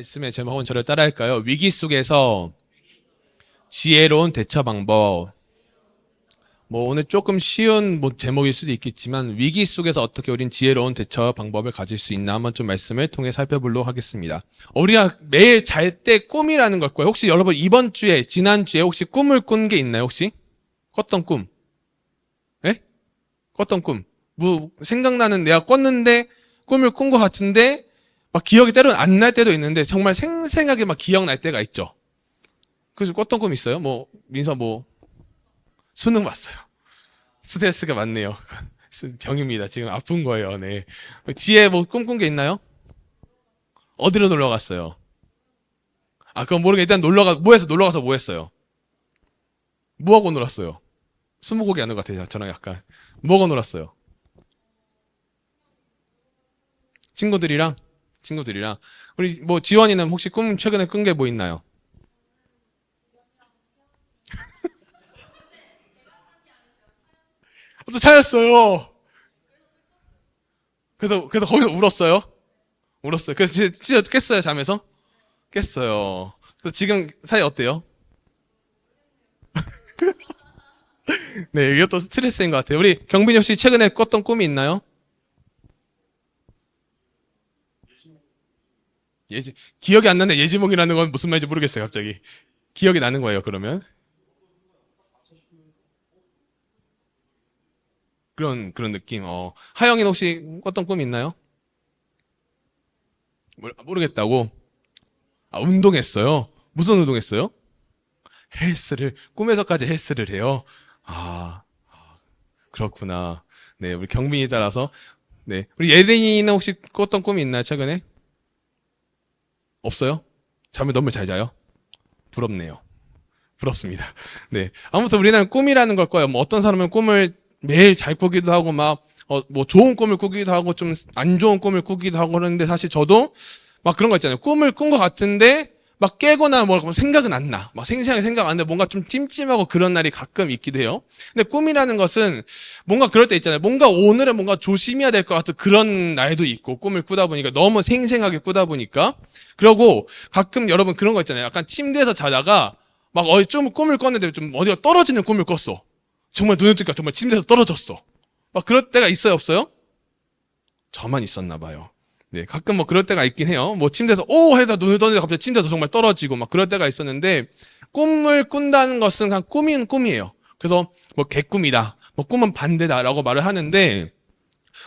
말씀의 제목은 저를 따라할까요? 위기 속에서 지혜로운 대처 방법. 뭐 오늘 조금 쉬운 뭐 제목일 수도 있겠지만 위기 속에서 어떻게 우린 지혜로운 대처 방법을 가질 수 있나 한번 좀 말씀을 통해 살펴보도록 하겠습니다. 우리가 매일 잘 때 꿈이라는 걸 거예요. 혹시 여러분 이번 주에 지난 주에 혹시 꿈을 꾼 게 있나요? 혹시 꿨던 꿈? 예? 꿨던 꿈? 뭐 생각나는 내가 꿨는데 꿈을 꾼 것 같은데 막 기억이 때로는 안 날 때도 있는데 정말 생생하게 막 기억날 때가 있죠. 그래서 꿨던 꿈 있어요? 뭐 민서 뭐 수능 봤어요. 스트레스가 많네요. 병입니다. 지금 아픈 거예요. 네. 지혜 뭐 꿈꾼 게 있나요? 어디로 놀러 갔어요? 아, 그건 모르게 일단 놀러 가, 뭐 해서 놀러 가서 뭐 했어요? 뭐 하고 놀았어요? 스무고개 하는 것 같아요. 저랑 약간. 뭐 하고 놀았어요? 친구들이랑? 친구들이랑. 우리 뭐 지원이는 혹시 꿈 최근에 꾼 게 뭐 있나요? 또 차였어요. 그래서 그래서 거기서 울었어요. 울었어요. 그래서 진짜, 진짜 깼어요 잠에서 깼어요. 그래서 지금 사이 어때요? 네, 이것도 스트레스인 것 같아요. 우리 경빈이 혹시 최근에 꿨던 꿈이 있나요? 예지, 기억이 안 나네. 예지몽이라는 건 무슨 말인지 모르겠어요, 갑자기. 기억이 나는 거예요, 그러면. 그런, 그런 느낌. 어. 하영이는 혹시 꿨던 꿈이 있나요? 모르, 모르겠다고? 아, 운동했어요? 무슨 운동했어요? 헬스를, 꿈에서까지 헬스를 해요? 아, 아, 그렇구나. 네, 우리 경빈이 따라서. 네. 우리 예린이는 혹시 꿨던 꿈이 있나요, 최근에? 없어요? 잠을 너무 잘 자요? 부럽네요. 부럽습니다. 네. 아무튼 우리는 꿈이라는 걸 거예요. 뭐 어떤 사람은 꿈을 매일 잘 꾸기도 하고 막, 어, 뭐 좋은 꿈을 꾸기도 하고 좀 안 좋은 꿈을 꾸기도 하고 그러는데 사실 저도 막 그런 거 있잖아요. 꿈을 꾼 것 같은데 막 깨거나 뭐 생각은 안 나. 막 생생하게 생각 안 나. 뭔가 좀 찜찜하고 그런 날이 가끔 있기도 해요. 근데 꿈이라는 것은 뭔가 그럴 때 있잖아요. 뭔가 오늘은 뭔가 조심해야 될 것 같은 그런 날도 있고 꿈을 꾸다 보니까 너무 생생하게 꾸다 보니까 그러고 가끔 여러분 그런 거 있잖아요. 약간 침대에서 자다가 막 어디 좀 꿈을 꿨는데 좀 어디가 떨어지는 꿈을 꿨어. 정말 눈을 뜨니까 정말 침대에서 떨어졌어. 막 그럴 때가 있어요, 없어요? 저만 있었나 봐요. 네, 가끔 뭐 그럴 때가 있긴 해요. 뭐 침대에서 오 해다 눈을 떠는데 갑자기 침대에서 정말 떨어지고 막 그럴 때가 있었는데 꿈을 꾼다는 것은 그냥 꿈인 꿈이에요. 그래서 뭐 개꿈이다, 뭐 꿈은 반대다라고 말을 하는데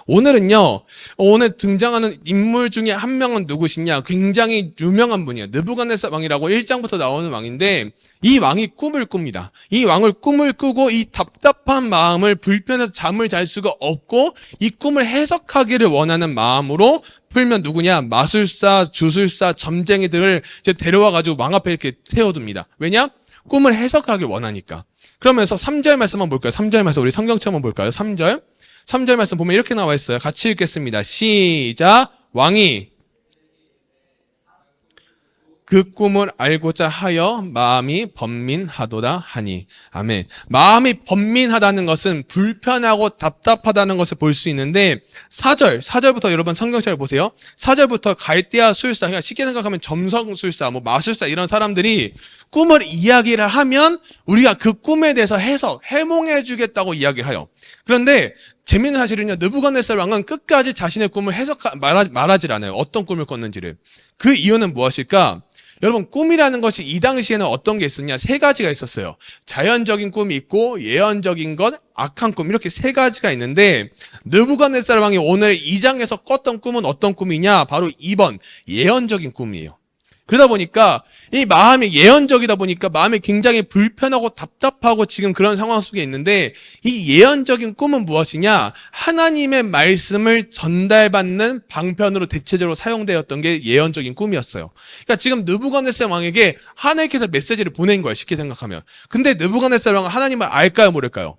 오늘은요, 오늘 등장하는 인물 중에 한 명은 누구시냐? 굉장히 유명한 분이에요. 느부갓네살 왕이라고 1장부터 나오는 왕인데, 이 왕이 꿈을 꿉니다. 이 왕을 꿈을 꾸고 이 답답한 마음을 불편해서 잠을 잘 수가 없고, 이 꿈을 해석하기를 원하는 마음으로 풀면 누구냐? 마술사, 주술사, 점쟁이들을 이제 데려와가지고 왕 앞에 이렇게 세워둡니다. 왜냐? 꿈을 해석하길 원하니까. 그러면서 3절 말씀 한번 볼까요? 3절 말씀 우리 성경책 한번 볼까요? 3절. 3절 말씀 보면 이렇게 나와 있어요. 같이 읽겠습니다. 시작. 왕이 그 꿈을 알고자 하여 마음이 번민하도다 하니. 아멘. 마음이 번민하다는 것은 불편하고 답답하다는 것을 볼 수 있는데, 4절, 4절부터 여러분 성경책을 보세요. 4절부터 갈대아 술사, 그러니까 쉽게 생각하면 점성 술사, 뭐 마술사 이런 사람들이 꿈을 이야기를 하면 우리가 그 꿈에 대해서 해석, 해몽해 주겠다고 이야기를 해요. 그런데 재미있는 사실은요, 느부갓네살 왕은 끝까지 자신의 꿈을 해석 말하, 말하질 않아요. 어떤 꿈을 꿨는지를. 그 이유는 무엇일까? 여러분 꿈이라는 것이 이 당시에는 어떤 게 있었냐 세 가지가 있었어요 자연적인 꿈이 있고 예언적인 것 악한 꿈 이렇게 세 가지가 있는데 느부갓네살 왕이 오늘 2장에서 꿨던 꿈은 어떤 꿈이냐 바로 2번 예언적인 꿈이에요 그러다 보니까 이 마음이 예언적이다 보니까 마음이 굉장히 불편하고 답답하고 지금 그런 상황 속에 있는데 이 예언적인 꿈은 무엇이냐? 하나님의 말씀을 전달받는 방편으로 대체적으로 사용되었던 게 예언적인 꿈이었어요. 그러니까 지금 느부갓네살 왕에게 하나님께서 메시지를 보낸 거예요. 쉽게 생각하면. 근데 느부갓네살 왕은 하나님을 알까요, 모를까요?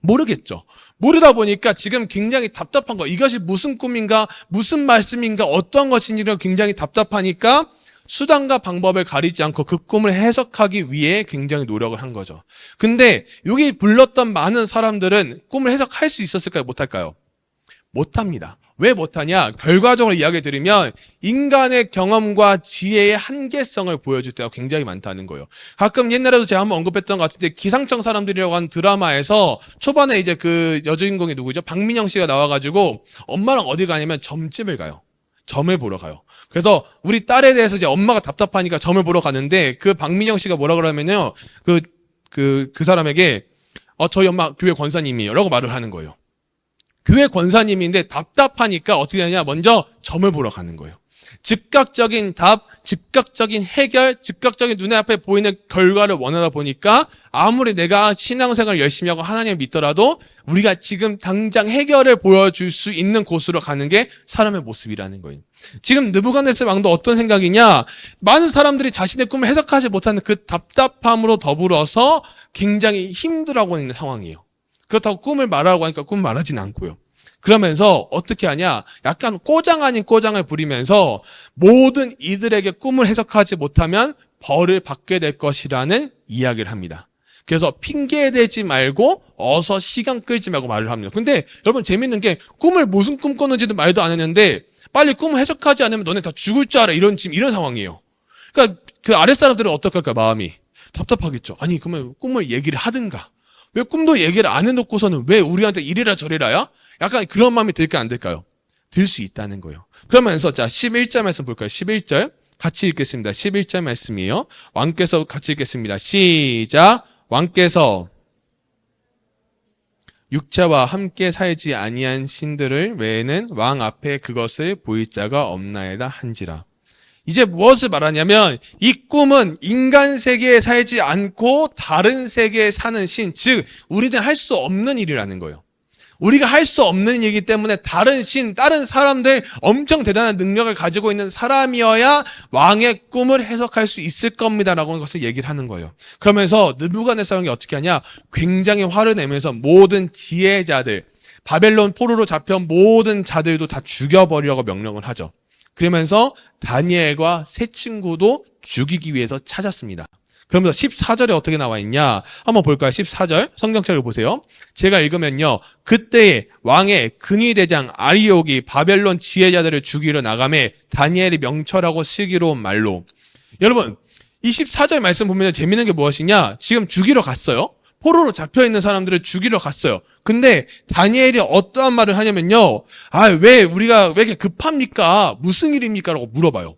모르겠죠. 모르다 보니까 지금 굉장히 답답한 거. 이것이 무슨 꿈인가, 무슨 말씀인가, 어떤 것인지가 굉장히 답답하니까 수단과 방법을 가리지 않고 그 꿈을 해석하기 위해 굉장히 노력을 한 거죠. 근데 여기 불렀던 많은 사람들은 꿈을 해석할 수 있었을까요? 못할까요? 못합니다. 왜 못하냐? 결과적으로 이야기 드리면 인간의 경험과 지혜의 한계성을 보여줄 때가 굉장히 많다는 거예요. 가끔 옛날에도 제가 한번 언급했던 것 같은데 기상청 사람들이라고 하는 드라마에서 초반에 이제 그 여주인공이 누구죠? 박민영 씨가 나와가지고 엄마랑 어디 가냐면 점집을 가요. 점을 보러 가요. 그래서 우리 딸에 대해서 이제 엄마가 답답하니까 점을 보러 가는데 그 박민영 씨가 뭐라 그러면요. 그, 그, 그 사람에게 어, 저희 엄마 교회 권사님이에요. 라고 말을 하는 거예요. 교회 권사님인데 답답하니까 어떻게 하냐? 먼저 점을 보러 가는 거예요. 즉각적인 답, 즉각적인 해결, 즉각적인 눈에 앞에 보이는 결과를 원하다 보니까 아무리 내가 신앙생활을 열심히 하고 하나님을 믿더라도 우리가 지금 당장 해결을 보여줄 수 있는 곳으로 가는 게 사람의 모습이라는 거예요. 지금 느부갓네스 왕도 어떤 생각이냐? 많은 사람들이 자신의 꿈을 해석하지 못하는 그 답답함으로 더불어서 굉장히 힘들어하고 있는 상황이에요. 그렇다고 꿈을 말하고 하니까 꿈 말하진 않고요. 그러면서 어떻게 하냐? 약간 꼬장 아닌 꼬장을 부리면서 모든 이들에게 꿈을 해석하지 못하면 벌을 받게 될 것이라는 이야기를 합니다. 그래서 핑계 대지 말고 어서 시간 끌지 말고 말을 합니다. 근데 여러분 재밌는 게 꿈을 무슨 꿈 꿨는지도 말도 안 했는데 빨리 꿈을 해석하지 않으면 너네 다 죽을 줄 알아. 이런 지금 이런 상황이에요. 그러니까 그 아랫사람들은 어떡할까 마음이 답답하겠죠. 아니 그러면 꿈을 얘기를 하든가 왜 꿈도 얘기를 안 해놓고서는 왜 우리한테 이래라 저래라야? 약간 그런 마음이 들까 안 들까요? 들 수 있다는 거예요. 그러면서 자 11절 말씀 볼까요? 11절 같이 읽겠습니다. 11절 말씀이에요. 왕께서 같이 읽겠습니다. 시작. 왕께서 육체와 함께 살지 아니한 신들을 외에는 왕 앞에 그것을 보일 자가 없나이다 한지라. 이제 무엇을 말하냐면 이 꿈은 인간 세계에 살지 않고 다른 세계에 사는 신, 즉 우리는 할 수 없는 일이라는 거예요. 우리가 할 수 없는 일이기 때문에 다른 신, 다른 사람들 엄청 대단한 능력을 가지고 있는 사람이어야 왕의 꿈을 해석할 수 있을 겁니다라고 하는 것을 얘기를 하는 거예요. 그러면서 느부갓네살이 어떻게 하냐? 굉장히 화를 내면서 모든 지혜자들, 바벨론 포로로 잡혀온 모든 자들도 다 죽여버리려고 명령을 하죠. 그러면서 다니엘과 세 친구도 죽이기 위해서 찾았습니다. 그러면서 14절에 어떻게 나와 있냐? 한번 볼까요? 14절 성경책을 보세요. 제가 읽으면요. 그때에 왕의 근위대장 아리옥이 바벨론 지혜자들을 죽이러 나감에 다니엘이 명철하고 슬기로운 말로 여러분 24절 말씀 보면 재밌는 게 무엇이냐? 지금 죽이러 갔어요. 포로로 잡혀 있는 사람들을 죽이러 갔어요. 근데 다니엘이 어떠한 말을 하냐면요. 아, 왜 우리가 왜 이렇게 급합니까? 무슨 일입니까? 라고 물어봐요.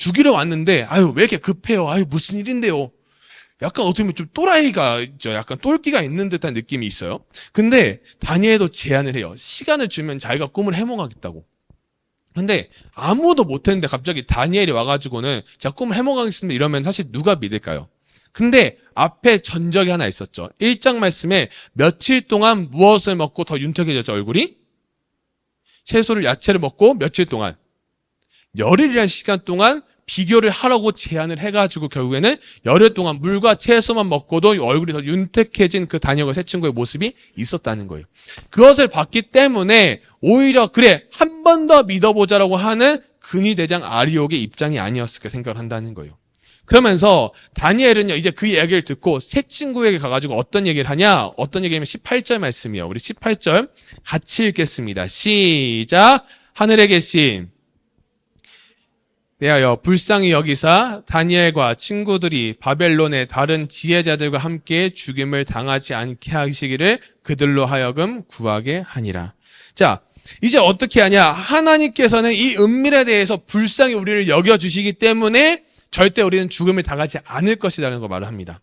죽이러 왔는데 아유, 왜 이렇게 급해요? 아유, 무슨 일인데요? 약간 어떻게 보면 좀 또라이가 있죠. 약간 똘끼가 있는 듯한 느낌이 있어요. 근데 다니엘도 제안을 해요. 시간을 주면 자기가 꿈을 해몽하겠다고. 근데 아무도 못했는데 갑자기 다니엘이 와가지고는 제가 꿈을 해몽하겠습니다 이러면 사실 누가 믿을까요? 근데 앞에 전적이 하나 있었죠. 1장 말씀에 며칠 동안 무엇을 먹고 더 윤택해졌죠, 얼굴이? 채소를, 야채를 먹고 며칠 동안. 열흘이라는 시간 동안 비교를 하라고 제안을 해가지고 결국에는 열흘 동안 물과 채소만 먹고도 얼굴이 더 윤택해진 그 다니엘과 새 친구의 모습이 있었다는 거예요. 그것을 봤기 때문에 오히려 그래 한 번 더 믿어보자라고 하는 근위대장 아리옥의 입장이 아니었을까 생각을 한다는 거예요. 그러면서 다니엘은요 이제 그 이야기를 듣고 새 친구에게 가가지고 어떤 얘기를 하냐 어떤 얘기냐면 18절 말씀이요 우리 18절 같이 읽겠습니다 시작 하늘에 계신 내하여 불쌍히 여기사 다니엘과 친구들이 바벨론의 다른 지혜자들과 함께 죽임을 당하지 않게 하시기를 그들로 하여금 구하게 하니라. 자, 이제 어떻게 하냐? 하나님께서는 이 은밀에 대해서 불쌍히 우리를 여겨주시기 때문에 절대 우리는 죽음을 당하지 않을 것이라는 걸 말을 합니다.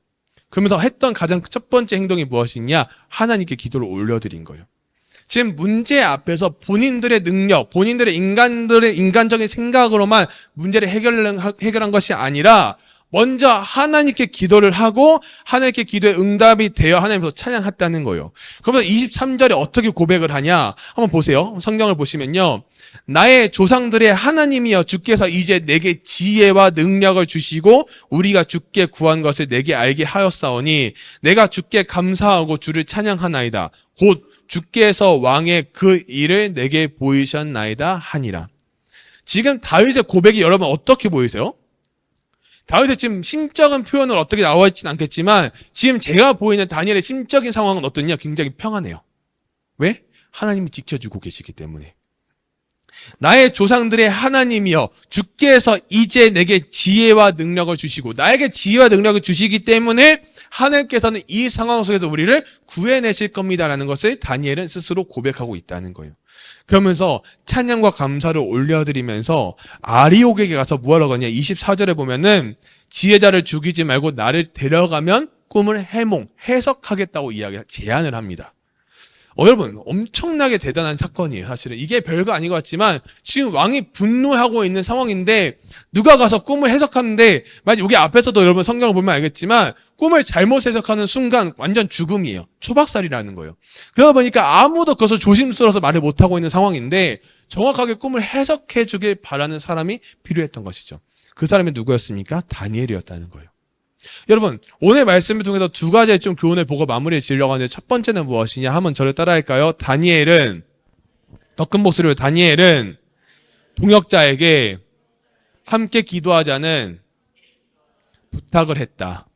그러면서 했던 가장 첫 번째 행동이 무엇이냐? 하나님께 기도를 올려드린 거예요. 지금 문제 앞에서 본인들의 능력, 본인들의 인간들의 인간적인 생각으로만 문제를 해결, 해결한 것이 아니라 먼저 하나님께 기도를 하고 하나님께 기도의 응답이 되어 하나님께서 찬양했다는 거예요. 그러면 23절에 어떻게 고백을 하냐? 한번 보세요. 성경을 보시면요. 나의 조상들의 하나님이여 주께서 이제 내게 지혜와 능력을 주시고 우리가 주께 구한 것을 내게 알게 하였사오니 내가 주께 감사하고 주를 찬양하나이다. 곧 주께서 왕의 그 일을 내게 보이셨나이다 하니라. 지금 다윗의 고백이 여러분 어떻게 보이세요? 다윗의 지금 심적인 표현은 어떻게 나와 있진 않겠지만 지금 제가 보이는 다니엘의 심적인 상황은 어떠냐? 굉장히 평안해요. 왜? 하나님이 지켜주고 계시기 때문에. 나의 조상들의 하나님이여 주께서 이제 내게 지혜와 능력을 주시고 나에게 지혜와 능력을 주시기 때문에 하나님께서는 이 상황 속에서 우리를 구해내실 겁니다라는 것을 다니엘은 스스로 고백하고 있다는 거예요. 그러면서 찬양과 감사를 올려드리면서 아리옥에게 가서 뭐하러 가냐 24절에 보면은 지혜자를 죽이지 말고 나를 데려가면 꿈을 해몽 해석하겠다고 이야기 제안을 합니다. 어, 여러분 엄청나게 대단한 사건이에요 사실은. 이게 별거 아닌 것 같지만 지금 왕이 분노하고 있는 상황인데 누가 가서 꿈을 해석하는데 만약 여기 앞에서도 여러분 성경을 보면 알겠지만 꿈을 잘못 해석하는 순간 완전 죽음이에요. 초박살이라는 거예요. 그러다 보니까 아무도 그것을 조심스러워서 말을 못하고 있는 상황인데 정확하게 꿈을 해석해 주길 바라는 사람이 필요했던 것이죠. 그 사람이 누구였습니까? 다니엘이었다는 거예요 여러분 오늘 말씀을 통해서 두 가지의 좀 교훈을 보고 마무리에 지으려고 하는데 첫 번째는 무엇이냐 한번 저를 따라할까요? 다니엘은 더 큰 목소리로 다니엘은 동역자에게 함께 기도하자는 부탁을 했다.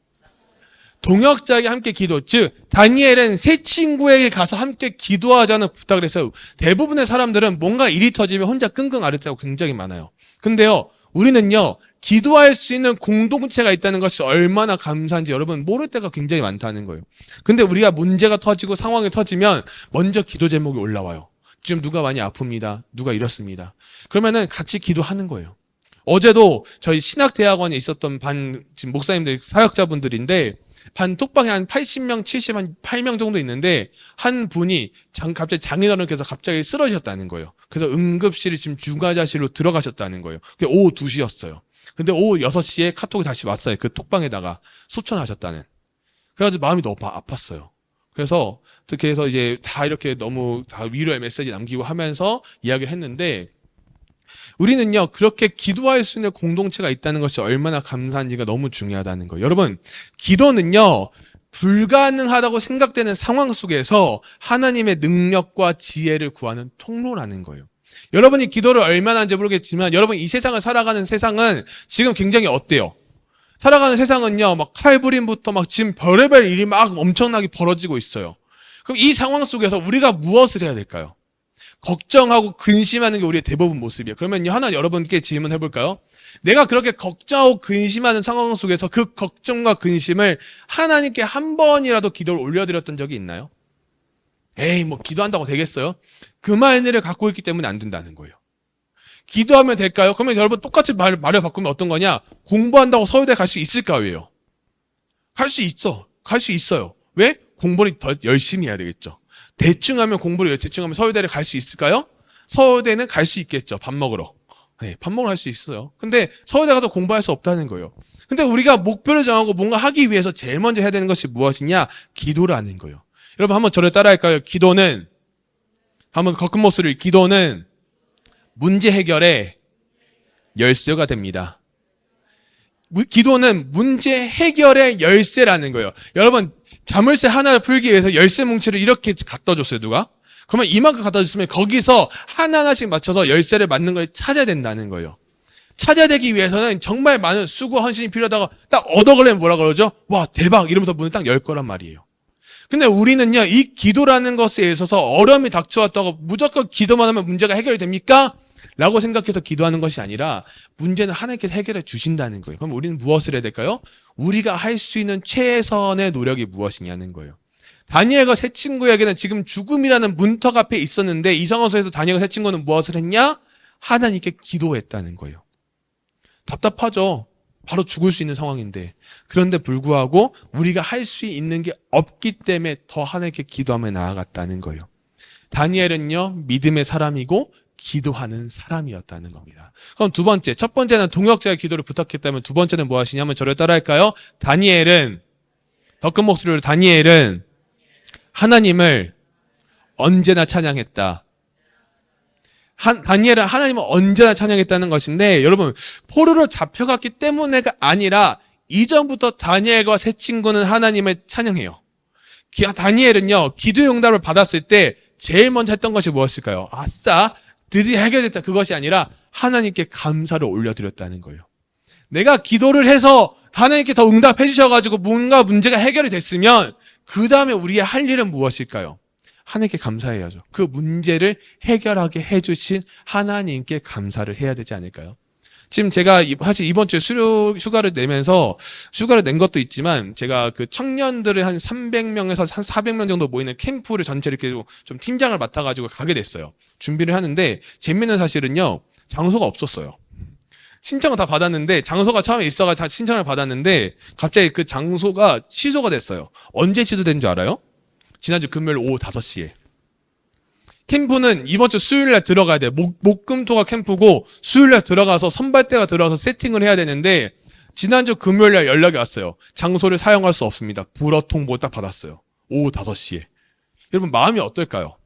동역자에게 함께 기도, 즉 다니엘은 새 친구에게 가서 함께 기도하자는 부탁을 했어요. 대부분의 사람들은 뭔가 일이 터지면 혼자 끙끙 앓을 때가 굉장히 많아요. 근데요, 우리는요 기도할 수 있는 공동체가 있다는 것이 얼마나 감사한지 여러분 모를 때가 굉장히 많다는 거예요. 근데 우리가 문제가 터지고 상황이 터지면 먼저 기도 제목이 올라와요. 지금 누가 많이 아픕니다. 누가 이렇습니다. 그러면은 같이 기도하는 거예요. 어제도 저희 신학대학원에 있었던 반 지금 목사님들 사역자분들인데 반 톡방에 한 80명, 70, 한 8명 정도 있는데 한 분이 장, 갑자기 장인어른께서 갑자기 쓰러지셨다는 거예요. 그래서 응급실이 지금 중환자실로 들어가셨다는 거예요. 그게 오후 2시였어요. 근데 오후 6시에 카톡이 다시 왔어요. 그 톡방에다가 소천하셨다는. 그래가지고 마음이 너무 아- 아팠어요. 그래서 특히 해서 이제 다 이렇게 너무 다 위로의 메시지 남기고 하면서 이야기를 했는데 우리는요, 그렇게 기도할 수 있는 공동체가 있다는 것이 얼마나 감사한지가 너무 중요하다는 거예요. 여러분, 기도는요, 불가능하다고 생각되는 상황 속에서 하나님의 능력과 지혜를 구하는 통로라는 거예요. 여러분이 기도를 얼마나 하는지 모르겠지만 여러분 이 세상을 살아가는 세상은 지금 굉장히 어때요? 살아가는 세상은요, 막 칼부림부터 막 지금 별의별 일이 막 엄청나게 벌어지고 있어요. 그럼 이 상황 속에서 우리가 무엇을 해야 될까요? 걱정하고 근심하는 게 우리의 대부분 모습이에요. 그러면 하나 여러분께 질문해 볼까요? 내가 그렇게 걱정하고 근심하는 상황 속에서 그 걱정과 근심을 하나님께 한 번이라도 기도를 올려드렸던 적이 있나요? 에이, 뭐 기도한다고 되겠어요? 그 마인드를 갖고 있기 때문에 안 된다는 거예요. 기도하면 될까요? 그러면 여러분 똑같이 말, 말을 바꾸면 어떤 거냐? 공부한다고 서울대 갈 수 있을까요? 갈 수 있어. 갈 수 있어요. 왜? 공부를 더 열심히 해야 되겠죠. 대충 하면 공부를 대충 하면 서울대를 갈 수 있을까요? 서울대는 갈 수 있겠죠. 밥 먹으러. 네, 밥 먹으러 갈 수 있어요. 근데 서울대 가서 공부할 수 없다는 거예요. 근데 우리가 목표를 정하고 뭔가 하기 위해서 제일 먼저 해야 되는 것이 무엇이냐? 기도라는 거예요. 여러분 한번 저를 따라할까요? 기도는 한번 거큰 목소리 기도는 문제 해결의 열쇠가 됩니다. 무- 기도는 문제 해결의 열쇠라는 거예요. 여러분 자물쇠 하나를 풀기 위해서 열쇠 뭉치를 이렇게 갖다 줬어요. 누가? 그러면 이만큼 갖다 줬으면 거기서 하나하나씩 맞춰서 열쇠를 맞는 걸 찾아야 된다는 거예요. 찾아야 되기 위해서는 정말 많은 수고 헌신이 필요하다가 딱 얻어걸려면 뭐라 그러죠? 와 대박 이러면서 문을 딱 열 거란 말이에요. 근데 우리는요, 이 기도라는 것에 있어서 어려움이 닥쳐왔다고 무조건 기도만 하면 문제가 해결이 됩니까? 라고 생각해서 기도하는 것이 아니라 문제는 하나님께서 해결해 주신다는 거예요. 그럼 우리는 무엇을 해야 될까요? 우리가 할 수 있는 최선의 노력이 무엇이냐는 거예요. 다니엘과 새 친구에게는 지금 죽음이라는 문턱 앞에 있었는데 이 상황에서 다니엘과 새 친구는 무엇을 했냐? 하나님께 기도했다는 거예요. 답답하죠. 바로 죽을 수 있는 상황인데 그런데 불구하고 우리가 할 수 있는 게 없기 때문에 더 하나님께 기도하며 나아갔다는 거예요. 다니엘은요 믿음의 사람이고 기도하는 사람이었다는 겁니다. 그럼 두 번째, 첫 번째는 동역자의 기도를 부탁했다면 두 번째는 무엇이냐면 저를 따라할까요? 다니엘은 더 큰 목소리로 다니엘은 하나님을 언제나 찬양했다. 한, 다니엘은 하나님을 언제나 찬양했다는 것인데 여러분 포로로 잡혀갔기 때문에가 아니라 이전부터 다니엘과 새 친구는 하나님을 찬양해요. 기- 다니엘은요 기도의 응답을 받았을 때 제일 먼저 했던 것이 무엇일까요? 아싸 드디어 해결됐다 그것이 아니라 하나님께 감사를 올려드렸다는 거예요. 내가 기도를 해서 하나님께 더 응답해 주셔가지고 뭔가 문제가 해결이 됐으면 그 다음에 우리의 할 일은 무엇일까요? 하나님께 감사해야죠. 그 문제를 해결하게 해주신 하나님께 감사를 해야 되지 않을까요? 지금 제가 이- 사실 이번 주에 수료 휴가를 내면서 휴가를 낸 것도 있지만 제가 그 청년들을 한 300명에서 한 400명 정도 모이는 캠프를 전체 이렇게 좀 팀장을 맡아가지고 가게 됐어요. 준비를 하는데 재밌는 사실은요 장소가 없었어요. 신청을 다 받았는데 장소가 처음에 있어가 다 신청을 받았는데 갑자기 그 장소가 취소가 됐어요. 언제 취소된 줄 알아요? 지난주 금요일 오후 5시에. 캠프는 이번 주 수요일 날 들어가야 돼. 목, 목 금 토가 캠프고 수요일 날 들어가서 선발대가 들어가서 세팅을 해야 되는데 지난주 금요일 날 연락이 왔어요. 장소를 사용할 수 없습니다. 불어 통보 딱 받았어요. 오후 5시에. 여러분 마음이 어떨까요?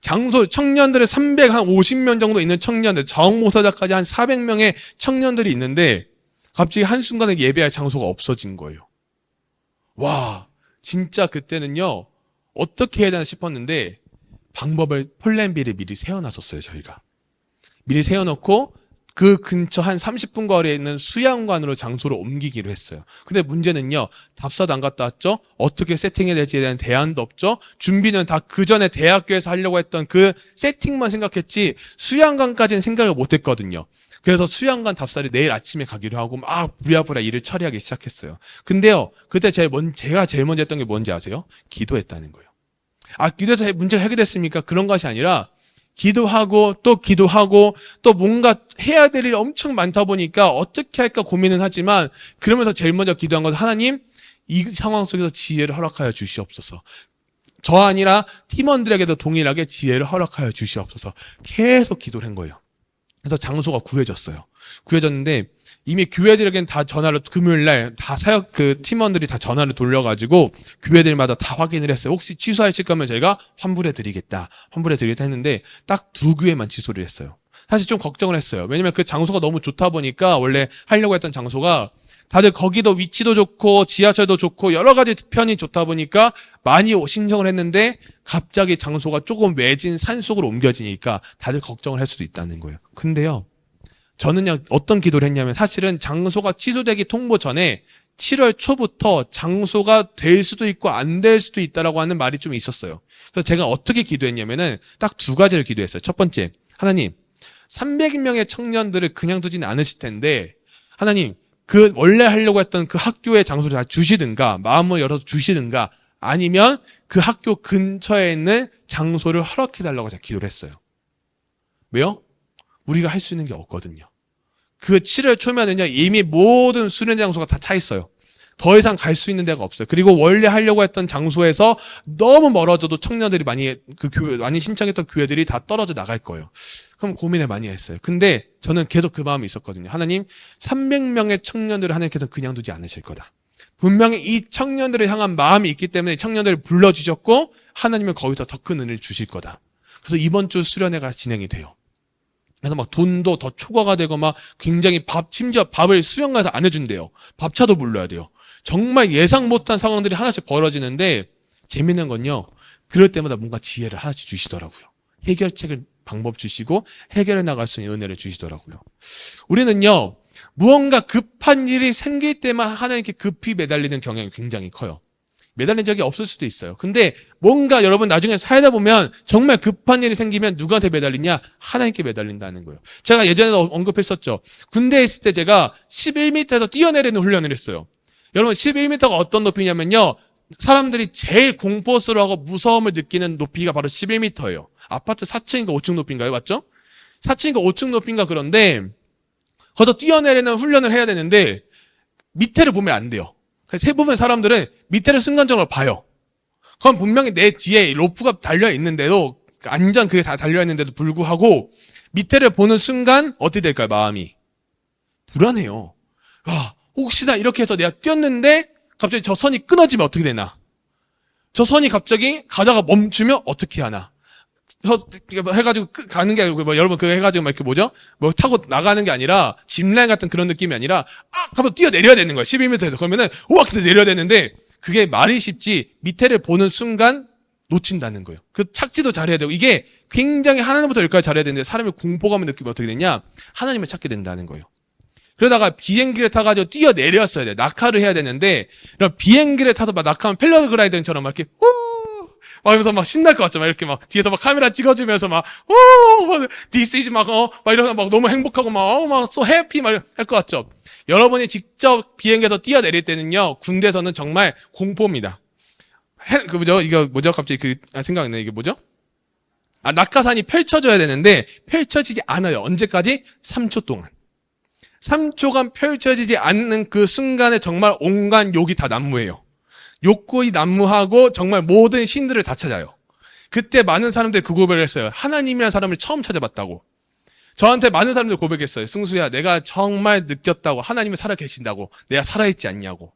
장소 청년들의 300한 50명 정도 있는 청년들 자원모사자까지 한 400명의 청년들이 있는데 갑자기 한순간에 예배할 장소가 없어진 거예요. 와 진짜 그때는요 어떻게 해야 되나 싶었는데 방법을 플랜 B를 미리 세워놨었어요 저희가 미리 세워놓고 그 근처 한 30분 거리에 있는 수양관으로 장소를 옮기기로 했어요. 근데 문제는요, 답사도 안 갔다 왔죠? 어떻게 세팅해야 될지에 대한 대안도 없죠? 준비는 다 그 전에 대학교에서 하려고 했던 그 세팅만 생각했지, 수양관까지는 생각을 못 했거든요. 그래서 수양관 답사를 내일 아침에 가기로 하고 막 부랴부랴 일을 처리하기 시작했어요. 근데요, 그때 제일 먼, 제가 제일 먼저 했던 게 뭔지 아세요? 기도했다는 거예요. 아, 기도해서 문제가 해결됐습니까? 그런 것이 아니라, 기도하고 또 기도하고 또 뭔가 해야 될 일이 엄청 많다 보니까 어떻게 할까 고민은 하지만 그러면서 제일 먼저 기도한 건 하나님 이 상황 속에서 지혜를 허락하여 주시옵소서. 저 아니라 팀원들에게도 동일하게 지혜를 허락하여 주시옵소서. 계속 기도를 한 거예요. 그래서 장소가 구해졌어요. 구해졌는데 이미 교회들에게는 다 전화를 금요일 날 다 사역 그 팀원들이 다 전화를 돌려가지고 교회들마다 다 확인을 했어요. 혹시 취소하실 거면 저희가 환불해 드리겠다. 환불해 드리겠다 했는데 딱 두 교회만 취소를 했어요. 사실 좀 걱정을 했어요. 왜냐면 그 장소가 너무 좋다 보니까 원래 하려고 했던 장소가 다들 거기도 위치도 좋고 지하철도 좋고 여러 가지 편이 좋다 보니까 많이 신청을 했는데 갑자기 장소가 조금 외진 산속으로 옮겨지니까 다들 걱정을 할 수도 있다는 거예요. 근데요. 저는요 어떤 기도를 했냐면 사실은 장소가 취소되기 통보 전에 7월 초부터 장소가 될 수도 있고 안 될 수도 있다라고 하는 말이 좀 있었어요. 그래서 제가 어떻게 기도했냐면은 딱 두 가지를 기도했어요. 첫 번째, 하나님, 300명의 청년들을 그냥 두지는 않으실 텐데, 하나님, 그 원래 하려고 했던 그 학교의 장소를 다 주시든가, 마음을 열어서 주시든가, 아니면 그 학교 근처에 있는 장소를 허락해 달라고 제가 기도를 했어요. 왜요? 우리가 할 수 있는 게 없거든요. 그 7월 초면은요, 이미 모든 수련 장소가 다 차 있어요. 더 이상 갈 수 있는 데가 없어요. 그리고 원래 하려고 했던 장소에서 너무 멀어져도 청년들이 많이, 그 교회, 많이 신청했던 교회들이 다 떨어져 나갈 거예요. 그럼 고민을 많이 했어요. 근데 저는 계속 그 마음이 있었거든요. 하나님, 300명의 청년들을 하나님께서 그냥 두지 않으실 거다. 분명히 이 청년들을 향한 마음이 있기 때문에 청년들을 불러 주셨고, 하나님은 거기서 더 큰 은혜를 주실 거다. 그래서 이번 주 수련회가 진행이 돼요. 그래서 막 돈도 더 초과가 되고 막 굉장히 밥, 심지어 밥을 수영가에서 안 해준대요. 밥차도 불러야 돼요. 정말 예상 못한 상황들이 하나씩 벌어지는데 재밌는 건요. 그럴 때마다 뭔가 지혜를 하나씩 주시더라고요. 해결책을 방법 주시고 해결해 나갈 수 있는 은혜를 주시더라고요. 우리는요. 무언가 급한 일이 생길 때만 하나님께 급히 매달리는 경향이 굉장히 커요. 매달린 적이 없을 수도 있어요. 근데 뭔가 여러분 나중에 살다 보면 정말 급한 일이 생기면 누구한테 매달리냐? 하나님께 매달린다는 거예요. 제가 예전에도 언급했었죠. 군대에 있을 때 제가 11m에서 뛰어내리는 훈련을 했어요. 여러분 11m가 어떤 높이냐면요. 사람들이 제일 공포스러워하고 무서움을 느끼는 높이가 바로 11m예요. 아파트 4층인가 5층 높이인가요? 맞죠? 4층인가 5층 높이인가 그런데 거기서 뛰어내리는 훈련을 해야 되는데 밑에를 보면 안 돼요. 그래서 대부분 사람들은 밑에를 순간적으로 봐요. 그건 분명히 내 뒤에 로프가 달려 있는데도 그 안전 그게 다 달려 있는데도 불구하고 밑에를 보는 순간 어떻게 될까요? 마음이 불안해요. 와 혹시나 이렇게 해서 내가 뛰었는데 갑자기 저 선이 끊어지면 어떻게 되나? 저 선이 갑자기 가다가 멈추면 어떻게 하나? 저 해가지고 끝- 가는 게 아니고 뭐 여러분 그거 해가지고 막 이렇게 뭐죠? 뭐 타고 나가는 게 아니라 짚라인 같은 그런 느낌이 아니라 아 한번 뛰어 내려야 되는 거야 11m에서 그러면은 우와 근데 내려야 되는데 그게 말이 쉽지 밑에를 보는 순간 놓친다는 거예요. 그 착지도 잘해야 되고 이게 굉장히 하나님부터 열까지 잘해야 되는데 사람이 공포감을 느끼면 어떻게 되냐? 하나님을 찾게 된다는 거예요. 그러다가 비행기를 타가지고 뛰어 내렸어야 돼. 낙하를 해야 되는데, 그럼 비행기를 타서 막 낙하면 패러글라이딩처럼 막 이렇게, 후! 막 하면서 막 신날 것 같죠. 막 이렇게 막 뒤에서 막 카메라 찍어주면서 막, 오, 막, this is 막, 어, 막 이러면 막 너무 행복하고 막, 어, 막, so happy 막 할 것 같죠. 여러분이 직접 비행기에서 뛰어내릴 때는요, 군대에서는 정말 공포입니다. 해, 그 뭐죠? 이거 뭐죠? 갑자기 그, 아, 생각나네. 이게 뭐죠? 아, 낙하산이 펼쳐져야 되는데, 펼쳐지지 않아요. 언제까지? 3초 동안. 3초간 펼쳐지지 않는 그 순간에 정말 온갖 욕이 다 난무해요. 욕구이 난무하고 정말 모든 신들을 다 찾아요. 그때 많은 사람들이 그 고백을 했어요. 하나님이라는 사람을 처음 찾아봤다고. 저한테 많은 사람들이 고백했어요. 승수야, 내가 정말 느꼈다고. 하나님이 살아 계신다고. 내가 살아있지 않냐고.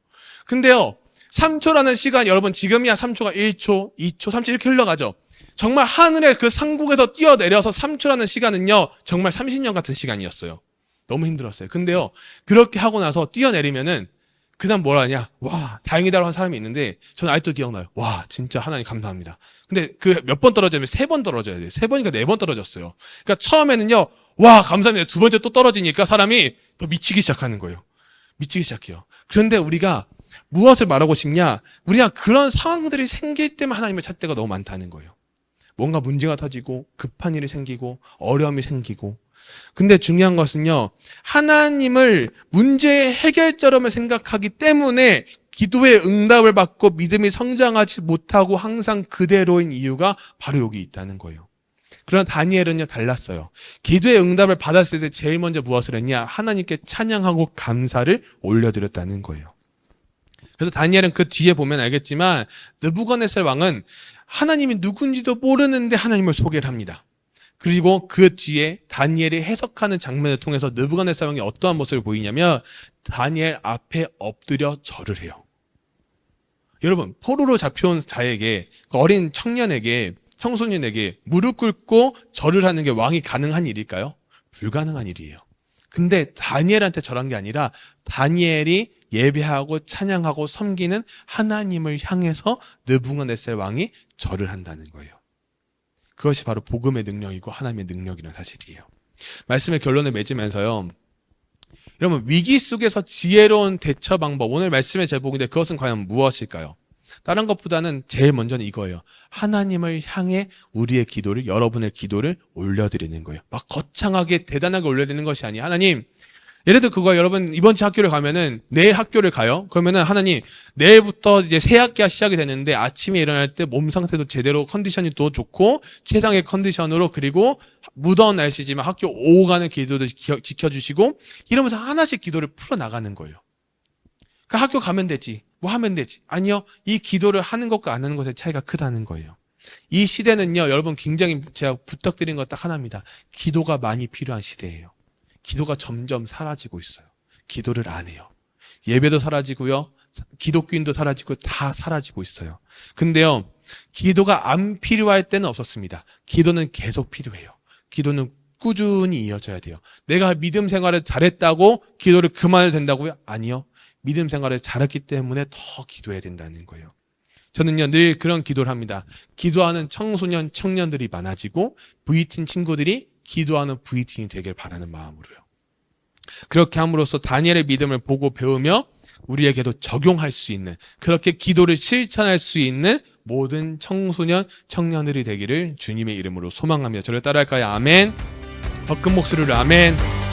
근데요, 3초라는 시간, 여러분 지금이야 3초가 1초, 2초, 3초 이렇게 흘러가죠. 정말 하늘의 그 상국에서 뛰어내려서 3초라는 시간은요, 정말 30년 같은 시간이었어요. 너무 힘들었어요. 근데요, 그렇게 하고 나서 뛰어내리면은, 그 다음 뭐라 하냐? 와, 다행이다라고 한 사람이 있는데, 저는 아직도 기억나요. 와, 진짜 하나님 감사합니다. 근데 그 몇 번 떨어지면 세 번 떨어져야 돼요. 세 번인가 네 번 떨어졌어요. 그러니까 처음에는요, 와, 감사합니다. 두 번째 또 떨어지니까 사람이 더 미치기 시작하는 거예요. 미치기 시작해요. 그런데 우리가 무엇을 말하고 싶냐? 우리가 그런 상황들이 생길 때만 하나님을 찾을 때가 너무 많다는 거예요. 뭔가 문제가 터지고 급한 일이 생기고 어려움이 생기고 근데 중요한 것은요. 하나님을 문제의 해결자로만 생각하기 때문에 기도의 응답을 받고 믿음이 성장하지 못하고 항상 그대로인 이유가 바로 여기 있다는 거예요. 그러나 다니엘은요 달랐어요. 기도의 응답을 받았을 때 제일 먼저 무엇을 했냐? 하나님께 찬양하고 감사를 올려드렸다는 거예요. 그래서 다니엘은 그 뒤에 보면 알겠지만 느부갓네살 왕은 하나님이 누군지도 모르는데 하나님을 소개를 합니다. 그리고 그 뒤에 다니엘이 해석하는 장면을 통해서 느부갓네살 왕이 어떠한 모습을 보이냐면 다니엘 앞에 엎드려 절을 해요. 여러분 포로로 잡혀온 자에게 그 어린 청년에게 청소년에게 무릎 꿇고 절을 하는 게 왕이 가능한 일일까요? 불가능한 일이에요. 근데 다니엘한테 절한 게 아니라 다니엘이 예배하고 찬양하고 섬기는 하나님을 향해서 느부갓네살 왕이 절을 한다는 거예요. 그것이 바로 복음의 능력이고 하나님의 능력이라는 사실이에요. 말씀의 결론을 맺으면서요. 여러분 위기 속에서 지혜로운 대처 방법 오늘 말씀의 제목인데 그것은 과연 무엇일까요? 다른 것보다는 제일 먼저는 이거예요. 하나님을 향해 우리의 기도를 여러분의 기도를 올려드리는 거예요. 막 거창하게 대단하게 올려드리는 것이 아니에요. 하나님 예를 들어 그거 여러분 이번 주 학교를 가면은 내일 학교를 가요. 그러면은 하나님 내일부터 이제 새 학기가 시작이 되는데 아침에 일어날 때 몸 상태도 제대로 컨디션이 또 좋고 최상의 컨디션으로 그리고 무더운 날씨지만 학교 오고 가는 기도도 지켜- 지켜 주시고 이러면서 하나씩 기도를 풀어 나가는 거예요. 그 학교 가면 되지. 뭐 하면 되지. 아니요. 이 기도를 하는 것과 안 하는 것의 차이가 크다는 거예요. 이 시대는요, 여러분 굉장히 제가 부탁드린 것 딱 하나입니다. 기도가 많이 필요한 시대예요. 기도가 점점 사라지고 있어요. 기도를 안 해요. 예배도 사라지고요. 기독교인도 사라지고 다 사라지고 있어요. 근데요, 기도가 안 필요할 때는 없었습니다. 기도는 계속 필요해요. 기도는 꾸준히 이어져야 돼요. 내가 믿음 생활을 잘했다고 기도를 그만해도 된다고요? 아니요. 믿음 생활을 잘했기 때문에 더 기도해야 된다는 거예요. 저는요, 늘 그런 기도를 합니다. 기도하는 청소년, 청년들이 많아지고, V팀 친구들이 기도하는 V팀이 되길 바라는 마음으로요. 그렇게 함으로써 다니엘의 믿음을 보고 배우며 우리에게도 적용할 수 있는 그렇게 기도를 실천할 수 있는 모든 청소년 청년들이 되기를 주님의 이름으로 소망하며 저를 따라할까요? 아멘. 더큰 목소리로 아멘.